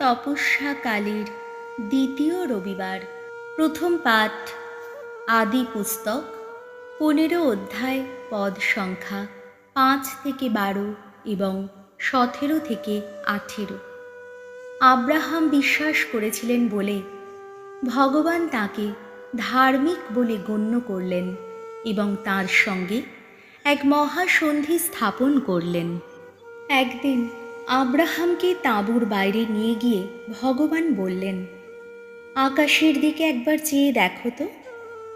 তপস্যাকালীর দ্বিতীয় রবিবার, প্রথম পাঠ, আদি পুস্তক, পনেরো অধ্যায়, পদ সংখ্যা পাঁচ থেকে বারো এবং সতেরো থেকে আঠেরো। আব্রাহাম বিশ্বাস করেছিলেন বলে ভগবান তাকে ধার্মিক বলে গণ্য করলেন এবং তার সঙ্গে এক মহাসন্ধি স্থাপন করলেন। একদিন আব্রাহামকে তাঁবুর বাইরে নিয়ে গিয়ে ভগবান বললেন, আকাশের দিকে একবার চেয়ে দেখো তো।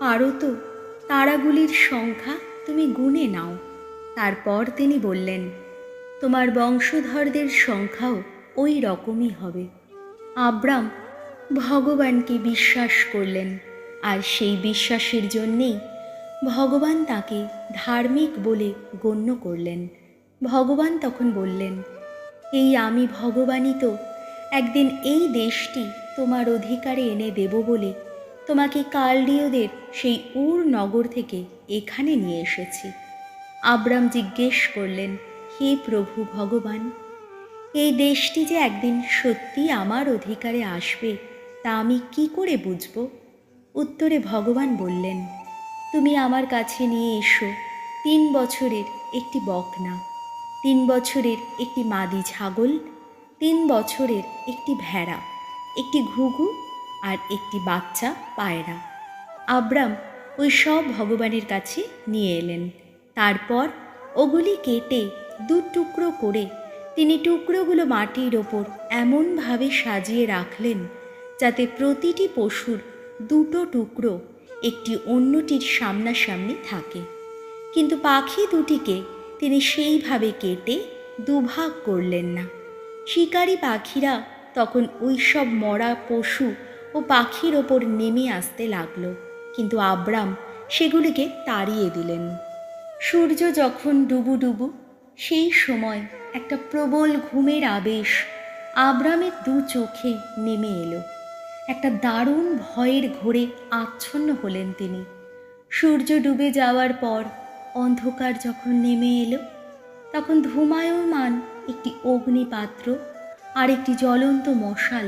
পারো তো তারাগুলির সংখ্যা তুমি গুনে নাও। তারপর তিনি বললেন, তোমার বংশধরদের সংখ্যাও ওই রকমই হবে। আব্রাম ভগবানকে বিশ্বাস করলেন, আর সেই বিশ্বাসের জন্যেই ভগবান তাকে ধার্মিক বলে গণ্য করলেন। ভগবান তখন বললেন এই আমি ভগবানই তো। একদিন এই দেশটি তোমার অধিকারে এনে দেব বলে তোমাকে কালডিয়দের সেই উর নগর থেকে এখানে নিয়ে এসেছি। আব্রাম জিজ্ঞেস করলেন, হে প্রভু ভগবান, এই দেশটি যে একদিন সত্যি আমার অধিকারে আসবে, তা আমি কি করে বুঝব? উত্তরে ভগবান বললেন, তুমি আমার কাছে নিয়ে এসো, তিন বছরের একটি বকনা। তিন বছরের একটি মাদি ছাগল, তিন বছরের একটি ভেড়া, একটি ঘুঘু আর একটি বাচ্চা পায়রা। আব্রাম ওই সব ভগবানের কাছে নিয়ে এলেন। তারপর ওগুলি কেটে দু টুকরো করে তিনি টুকরোগুলো মাটির ওপর এমনভাবে সাজিয়ে রাখলেন যাতে প্রতিটি পশুর দুটো টুকরো একটি অন্যটির সামনাসামনি থাকে। কিন্তু পাখি দুটিকে তিনি সেইভাবে কেটে দুভাগ করলেন না। শিকারী পাখিরা তখন ওই সব মরা পশু ও পাখির ওপর নেমে আসতে লাগল, কিন্তু আব্রাম সেগুলিকে তাড়িয়ে দিলেন। সূর্য যখন ডুবু ডুবু, সেই সময় একটা প্রবল ঘুমের আবেশ আব্রামের দু চোখে নেমে এলো। একটা দারুণ ভয়ের ঘোরে আচ্ছন্ন হলেন তিনি। সূর্য ডুবে যাওয়ার পর অন্ধকার যখন নেমে এলো, তখন ধূমায়মান একটি অগ্নিপাত্র আর একটি জ্বলন্ত মশাল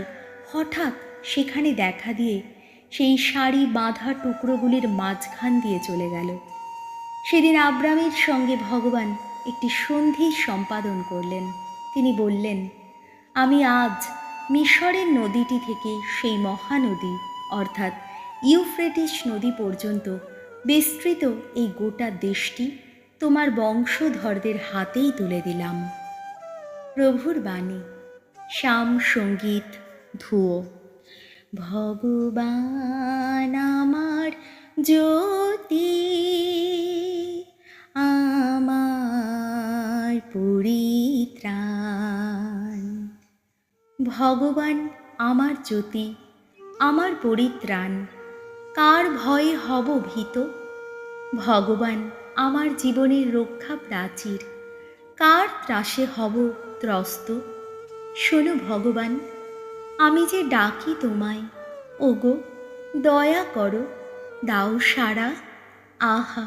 হঠাৎ সেখানে দেখা দিয়ে সেই শাড়ি বাঁধা টুকরোগুলির মাঝখান দিয়ে চলে গেল। সেদিন আব্রামের সঙ্গে ভগবান একটি সন্ধি সম্পাদন করলেন। তিনি বললেন, আমি আজ মিশরের নদীটি থেকে সেই মহানদী, অর্থাৎ ইউফ্রেটিস নদী পর্যন্ত বিস্তৃত এই গোটা দেশটি তোমার বংশধরদের হাতেই তুলে দিলাম। প্রভুর বাণী, শ্যাম সংগীত ধুয়ো ভগবান আমার জ্যোতি, আমার পরিত্রাণ। ভগবান আমার জ্যোতি, আমার পরিত্রাণ। কার ভয়ে হব ভীত? ভগবান আমার জীবনের রক্ষা প্রাচীর। কার ত্রাসে হব ত্রস্ত? শোনো ভগবান, আমি যে ডাকি তোমায়, ওগো, দয়া করো, দাও সারা আহা,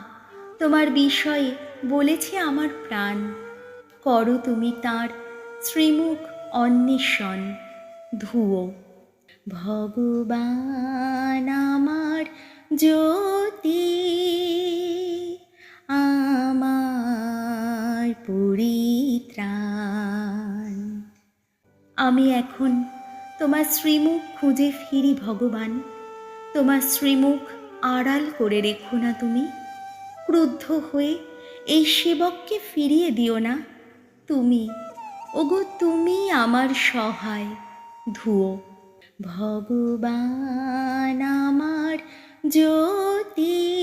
তোমার বিষয়ে বলেছে আমার প্রাণ। করো তুমি তার শ্রীমুখ অন্বেষণ। ধুয়ো। ভগবান আমার জ্যোতি, আমার পরিত্রাণ। আমি এখন তোমার শ্রীমুখ খুঁজে ফিরি ভগবান। তোমার শ্রীমুখ আড়াল করে রেখো না তুমি। ক্রুদ্ধ হয়ে এই সেবককে ফিরিয়ে দিও না। তুমি, ওগো তুমি আমার সহায় ধুয়ো ভগবান আমার জ্যোতি,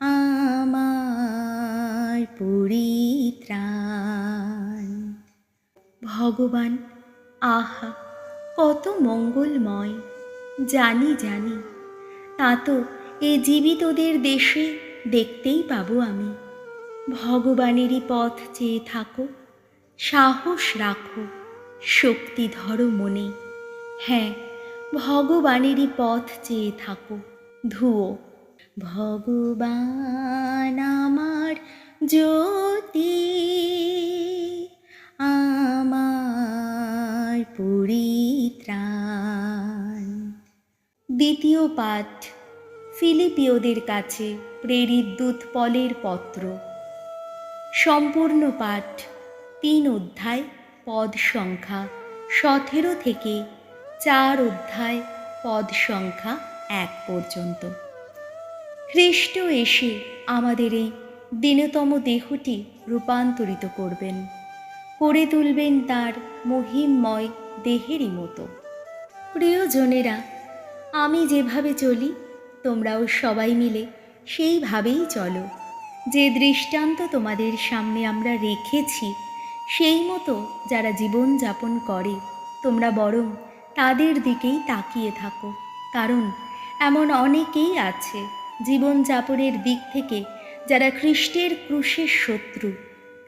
আমার পরিত্রাণ। ভগবান, আহা, কত মঙ্গলময়। জানি জানি, তা তো এ জীবিতদের দেশে দেখতেই পাবো আমি। ভগবানেরই পথ চেয়ে থাকো, সাহস রাখো, শক্তি ধরো মনে। হ্যাঁ ভগবানেরই পথ চেয়ে থাকো। ধুয়ো ভগবান আমার জ্যোতি, আমার পরিত্রাণ। দ্বিতীয় পাঠ, ফিলিপিওদের কাছে প্রেরিত দূত পলের পত্র। সম্পূর্ণ পাঠ, তিন অধ্যায়, পদ সংখ্যা সতেরো থেকে চার অধ্যায়, পদ সংখ্যা এক পর্যন্ত। খ্রিস্ট এসে আমাদের এই দীনতম দেহটি রূপান্তরিত করবেন, করে তুলবেন তার মহিমময় দেহেরই মতো। প্রিয়জনেরা, আমি যেভাবে চলি, তোমরাও সবাই মিলে সেইভাবেই চলো। যে দৃষ্টান্ত তোমাদের সামনে আমরা রেখেছি, সেই মতো যারা জীবন যাপন করে, তোমরা বরং তাদের দিকেই তাকিয়ে থাকো। কারণ এমন অনেকেই আছে জীবনযাপনের দিক থেকে যারা খ্রিস্টের ক্রুশের শত্রু।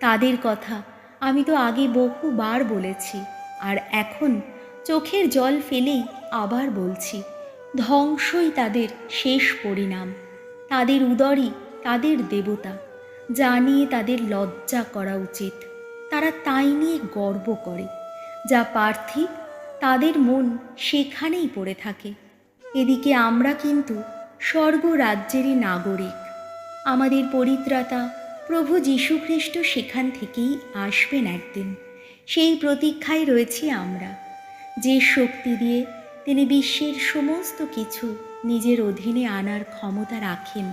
তাদের কথা আমি তো আগে বহুবার বলেছি আর এখন চোখের জল ফেলেই আবার বলছি, ধ্বংসই তাদের শেষ পরিণাম। তাদের উদরই তাদের দেবতা, যা নিয়ে তাদের লজ্জা করা উচিত। তারা তাই নিয়ে গর্ব করে, যা পার্থিব তাদের মন সেখানেই পড়ে থাকে। এদিকে আমরা কিন্তু স্বর্গ রাজ্যেরই নাগরিক। আমাদের পরিত্রাতা প্রভু যীশুখ্রিস্ট সেখান থেকেই আসবেন একদিন। সেই প্রতীক্ষায় রয়েছি আমরা। যে শক্তি দিয়ে তিনি বিশ্বের সমস্ত কিছু নিজের অধীনে আনার ক্ষমতা রাখেন,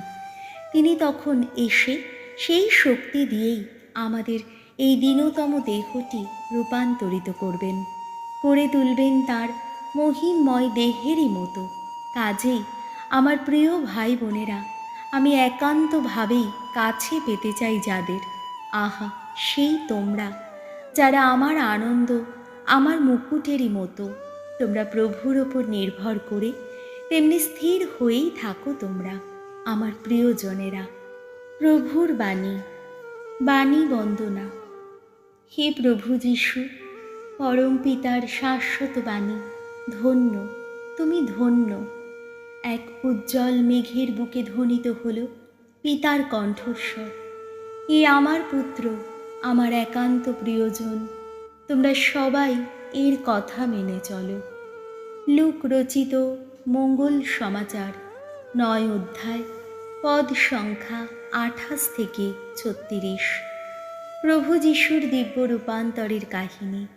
তিনি তখন এসে সেই শক্তি দিয়েই আমাদের এই দীনতম দেহটি রূপান্তরিত করবেন। করে তুলবেন তার মহিমময় দেহেরই মতো। কাজেই, আমার প্রিয় ভাই বোনেরা আমি একান্তভাবেই কাছে পেতে চাই যাদের। আহা, সেই তোমরা, যারা আমার আনন্দ, আমার মুকুটেরই মতো। তোমরা প্রভুর ওপর নির্ভর করে তেমনি স্থির হয়েই থাকো তোমরা, আমার প্রিয়জনেরা। প্রভুর বাণী বাণী বন্দনা। হে প্রভু যিশু পরম পিতার শাশ্বত বাণী। ধন্য, তুমি ধন্য। এক উজ্জ্বল মেঘের বুকে ধ্বনিত হল পিতার কণ্ঠস্বর। এ আমার পুত্র, আমার একান্ত প্রিয়জন, তোমরা সবাই এর কথা মেনে চলো। লুক রচিত মঙ্গল সমাচার, নয় অধ্যায়, পদ সংখ্যা আঠাশ থেকে ছত্রিশ। প্রভু যিশুর দিব্য রূপান্তরের কাহিনী।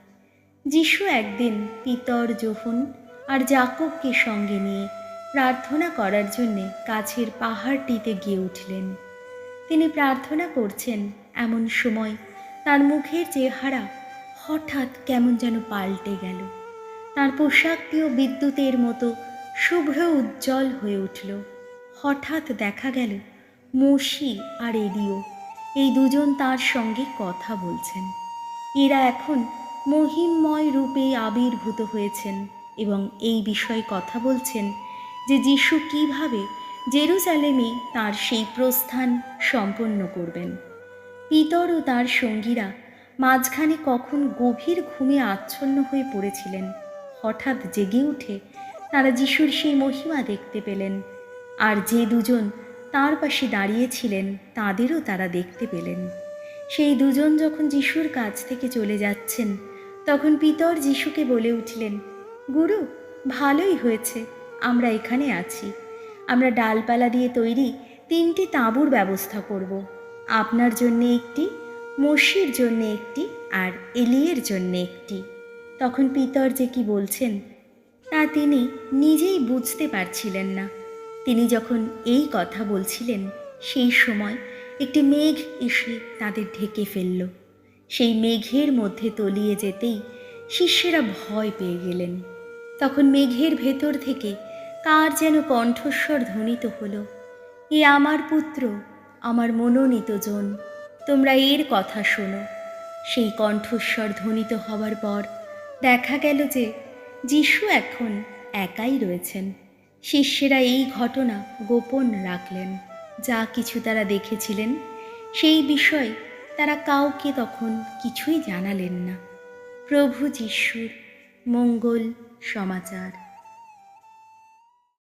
যিশু একদিন পিতর যোহন আর জাকবকে সঙ্গে নিয়ে প্রার্থনা করার জন্যে কাছের পাহাড়টিতে গিয়ে উঠলেন। তিনি প্রার্থনা করছেন এমন সময় তার মুখের চেহারা হঠাৎ কেমন যেন পাল্টে গেল। তার পোশাকটিও বিদ্যুতের মতো শুভ্র উজ্জ্বল হয়ে উঠল। হঠাৎ দেখা গেল মসি আর এডিও, এই দুজন তার সঙ্গে কথা বলছেন। এরা এখন মহিমময় রূপে আবির্ভূত হয়েছেন এবং এই বিষয়ে কথা বলছেন যে যিশু কীভাবে জেরুজালেমে তার সেই প্রস্থান সম্পন্ন করবেন। পিতর ও তার সঙ্গীরা মাঝখানে কখন গভীর ঘুমে আচ্ছন্ন হয়ে পড়েছিলেন, হঠাৎ জেগে উঠে তারা যিশুর সেই মহিমা দেখতে পেলেন আর যে দুজন তার পাশে দাঁড়িয়েছিলেন তাদেরও তারা দেখতে পেলেন। সেই দুজন যখন যিশুর কাছ থেকে চলে যাচ্ছেন তখন পিতর যিশুকে বলে উঠলেন, গুরু, ভালোই হয়েছে, আমরা এখানে আছি। আমরা ডালপালা দিয়ে তৈরি তিনটি তাঁবুর ব্যবস্থা করব। আপনার জন্যে একটি, মসির জন্যে একটি, আর এলিয়ের জন্যে একটি। তখন পিতর যে কি বলছেন, তা তিনি নিজেই বুঝতে পারছিলেন না। তিনি যখন এই কথা বলছিলেন, সেই সময় একটি মেঘ এসে তাদের ঢেকে ফেলল। সেই মেঘের মধ্যে তলিয়ে যেতেই শিষ্যেরা ভয় পেয়ে গেলেন। তখন মেঘের ভেতর থেকে কার যেন কণ্ঠস্বর ধ্বনিত হলো, এ আমার পুত্র, আমার মনোনীত জন, তোমরা এর কথা শোনো। সেই কণ্ঠস্বর ধ্বনিত হওয়ার পর দেখা গেল যে যিশু এখন একাই রয়েছেন। শিষ্যেরা এই ঘটনা গোপন রাখলেন। যা কিছু তারা দেখেছিলেন, সেই বিষয় তারা কাউকে তখন কিছুই জানালেন না। প্রভু যিশুর মঙ্গল সমাচার।